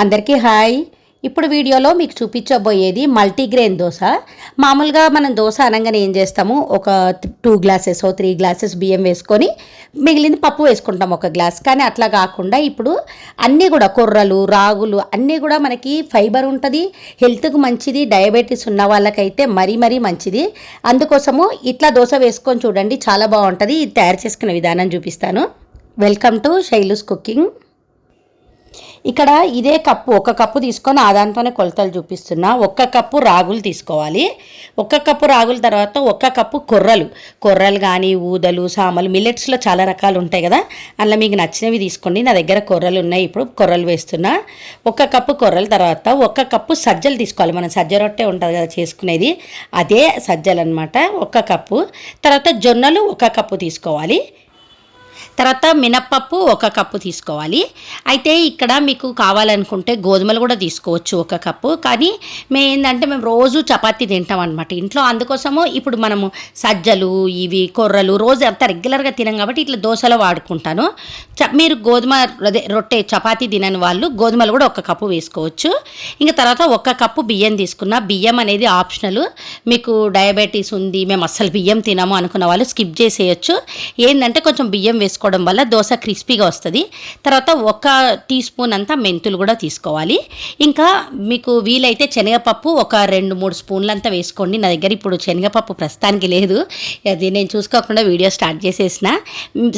అందరికీ హాయ్. ఇప్పుడు వీడియోలో మీకు చూపించబోయేది మల్టీగ్రెయిన్ దోశ. మామూలుగా మనం దోశ అనగానే ఏం చేస్తాము? ఒక టూ గ్లాసెస్ త్రీ గ్లాసెస్ బియ్యం వేసుకొని మిగిలింది పప్పు వేసుకుంటాం ఒక గ్లాస్. కానీ అట్లా కాకుండా ఇప్పుడు అన్నీ కూడా కొర్రలు రాగులు అన్నీ కూడా మనకి ఫైబర్ ఉంటుంది. హెల్త్కు మంచిది డయాబెటీస్ ఉన్న వాళ్ళకైతే మరీ మరీ మంచిది. అందుకోసము ఇట్లా దోశ వేసుకొని చూడండి చాలా బాగుంటుంది. ఇది తయారు చేసుకునే విధానం చూపిస్తాను. Welcome to Shailu's cooking. ఇక్కడ ఇదే కప్పు ఒక కప్పు తీసుకొని ఆ దాంతోనే కొలతలు చూపిస్తున్నా. ఒక్క కప్పు రాగులు తీసుకోవాలి. ఒక్క కప్పు రాగుల తర్వాత ఒక్క కప్పు కొర్రలు. కొర్రలు కానీ ఊదలు సామలు మిల్లెట్స్లో చాలా రకాలు ఉంటాయి కదా. అందులో మీకు నచ్చినవి తీసుకోండి. నా దగ్గర కొర్రలు ఉన్నాయి. ఇప్పుడు కొర్రలు వేస్తున్నా. ఒక్క కప్పు కొర్రల తర్వాత ఒక్క కప్పు సజ్జలు తీసుకోవాలి. మనం సజ్జ రొట్టె ఉంటుంది కదా చేసుకునేది. అదే సజ్జలు అనమాట ఒక్క కప్పు. తర్వాత జొన్నలు ఒక కప్పు తీసుకోవాలి. తర్వాత మినప్పప్పు ఒక కప్పు తీసుకోవాలి. అయితే ఇక్కడ మీకు కావాలనుకుంటే గోధుమలు కూడా తీసుకోవచ్చు ఒక కప్పు. కానీ మేము ఏంటంటే మేము రోజు చపాతీ తింటాం అనమాట ఇంట్లో. అందుకోసము ఇప్పుడు మనము సజ్జలు ఇవి కొర్రలు రోజు అంత రెగ్యులర్గా తినం కాబట్టి ఇట్లా దోశలో వాడుకుంటాను. చ మీరు గోధుమ అదే రొట్టె చపాతీ తినని వాళ్ళు గోధుమలు కూడా ఒక కప్పు వేసుకోవచ్చు. ఇంకా తర్వాత ఒక కప్పు బియ్యం తీసుకున్న. బియ్యం అనేది ఆప్షనల్. మీకు డయాబెటీస్ ఉంది మేము అస్సలు బియ్యం తినము అనుకున్న వాళ్ళు స్కిప్ చేసేయచ్చు. ఏంటంటే కొంచెం బియ్యం వేసుకోవడం వల్ల దోశ క్రిస్పీగా వస్తుంది. తర్వాత ఒక టీ స్పూన్ అంతా మెంతులు కూడా తీసుకోవాలి. ఇంకా మీకు వీలైతే శనగపప్పు ఒక రెండు మూడు స్పూన్లు అంతా వేసుకోండి. నా దగ్గర ఇప్పుడు శనగపప్పు ప్రస్తుతానికి లేదు. అది నేను చూసుకోకుండా వీడియో స్టార్ట్ చేసేసిన.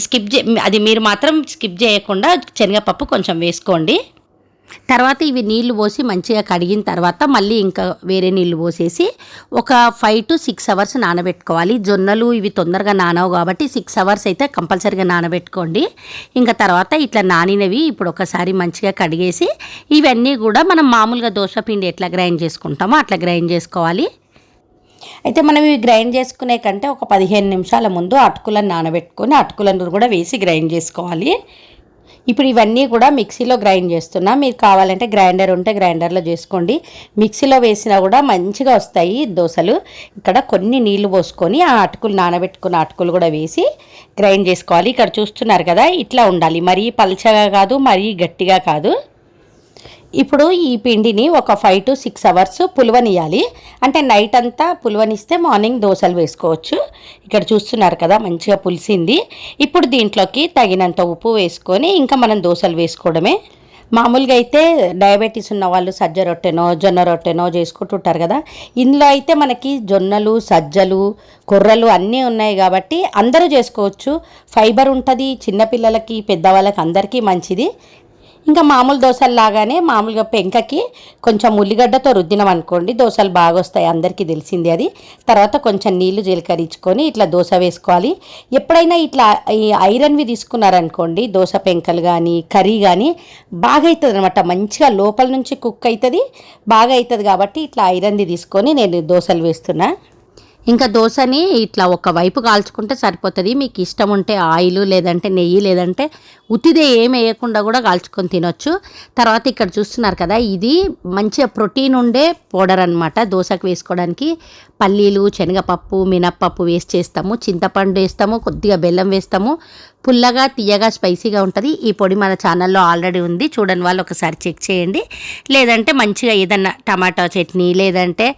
స్కిప్ చే అది మీరు మాత్రం స్కిప్ చేయకుండా శనగపప్పు కొంచెం వేసుకోండి. తర్వాత ఇవి నీళ్ళు పోసి మంచిగా కడిగిన తర్వాత మళ్ళీ ఇంకా వేరే నీళ్ళు పోసేసి ఒక ఫైవ్ టు సిక్స్ అవర్స్ నానబెట్టుకోవాలి. జొన్నలు ఇవి తొందరగా నానవు కాబట్టి సిక్స్ అవర్స్ అయితే కంపల్సరీగా నానబెట్టుకోండి. ఇంకా తర్వాత ఇట్లా నానినవి ఇప్పుడు ఒకసారి మంచిగా కడిగేసి ఇవన్నీ కూడా మనం మామూలుగా దోశ పిండి ఎట్లా గ్రైండ్ చేసుకుంటామో అట్లా గ్రైండ్ చేసుకోవాలి. అయితే మనం ఇవి గ్రైండ్ చేసుకునే కంటే ఒక పదిహేను నిమిషాల ముందు అటుకులను నానబెట్టుకొని అటుకులను కూడా వేసి గ్రైండ్ చేసుకోవాలి. ఇప్పుడు ఇవన్నీ కూడా మిక్సీలో గ్రైండ్ చేస్తున్నా. మీరు కావాలంటే గ్రైండర్ ఉంటే గ్రైండర్లో చేసుకోండి. మిక్సీలో వేసినా కూడా మంచిగా వస్తాయి దోశలు. ఇక్కడ కొన్ని నీళ్ళు పోసుకొని ఆ అటుకులు నానబెట్టుకున్న అటుకులు కూడా వేసి గ్రైండ్ చేసుకోవాలి. ఇక్కడ చూస్తున్నారు కదా ఇట్లా ఉండాలి. మరీ పల్చగా కాదు మరీ గట్టిగా కాదు. ఇప్పుడు ఈ పిండిని ఒక ఫైవ్ టు సిక్స్ అవర్స్ పులవనియాలి అంటే నైట్ అంతా పులవనిస్తే మార్నింగ్ దోశలు వేసుకోవచ్చు. ఇక్కడ చూస్తున్నారు కదా మంచిగా పులిసింది. ఇప్పుడు దీంట్లోకి తగినంత ఉప్పు వేసుకొని ఇంకా మనం దోశలు వేసుకోవడమే. మామూలుగా అయితే డయాబెటీస్ ఉన్న వాళ్ళు సజ్జ రొట్టెనో జొన్న రొట్టెనో చేసుకుంటుంటారు కదా. ఇందులో అయితే మనకి జొన్నలు సజ్జలు కొర్రలు అన్నీ ఉన్నాయి కాబట్టి అందరూ చేసుకోవచ్చు. ఫైబర్ ఉంటుంది చిన్నపిల్లలకి పెద్దవాళ్ళకి అందరికీ మంచిది. ఇంకా మామూలు దోశలు లాగానే మామూలుగా పెంకకి కొంచెం ఉల్లిగడ్డతో రుద్దినాం అనుకోండి దోశలు బాగా వస్తాయి అందరికీ తెలిసింది అది. తర్వాత కొంచెం నీళ్ళు జీలకరించుకొని ఇట్లా దోశ వేసుకోవాలి. ఎప్పుడైనా ఇట్లా ఈ ఐరన్వి తీసుకున్నారనుకోండి దోశ పెంకలు కానీ కర్రీ కానీ బాగా అవుతుంది అనమాట మంచిగా లోపల నుంచి కుక్ అవుతుంది బాగా అవుతుంది కాబట్టి ఇట్లా ఐరన్ది తీసుకొని నేను దోశలు వేస్తున్నా. ఇంకా దోశని ఇట్లా ఒక వైపు కాల్చుకుంటే సరిపోతుంది. మీకు ఇష్టం ఉంటే ఆయిల్ లేదంటే నెయ్యి లేదంటే ఉత్తిదే ఏం వేయకుండా కూడా కాల్చుకొని తినొచ్చు. తర్వాత ఇక్కడ చూస్తున్నారు కదా ఇది మంచిగా ప్రోటీన్ ఉండే పౌడర్ అనమాట దోశకు వేసుకోవడానికి. పల్లీలు శనగపప్పు మినప్పప్పు వేసి చేస్తాము. చింతపండు వేస్తాము కొద్దిగా బెల్లం వేస్తాము. పుల్లగా తీయగా స్పైసీగా ఉంటుంది. ఈ పొడి మన ఛానల్లో ఆల్రెడీ ఉంది. చూడని వాళ్ళు ఒకసారి చెక్ చేయండి. లేదంటే మంచిగా ఏదన్నా టమాటా చట్నీ లేదంటే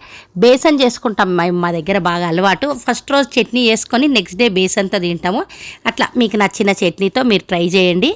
బేసన్ చేసుకుంటాం మేము మా దగ్గర బాగా అలవాటు. ఫస్ట్ రోజు చట్నీ వేసుకొని నెక్స్ట్ డే బేసన్తో తింటాము. అట్లా మీకు నచ్చిన చట్నీతో మీరు ట్రై చేయండి.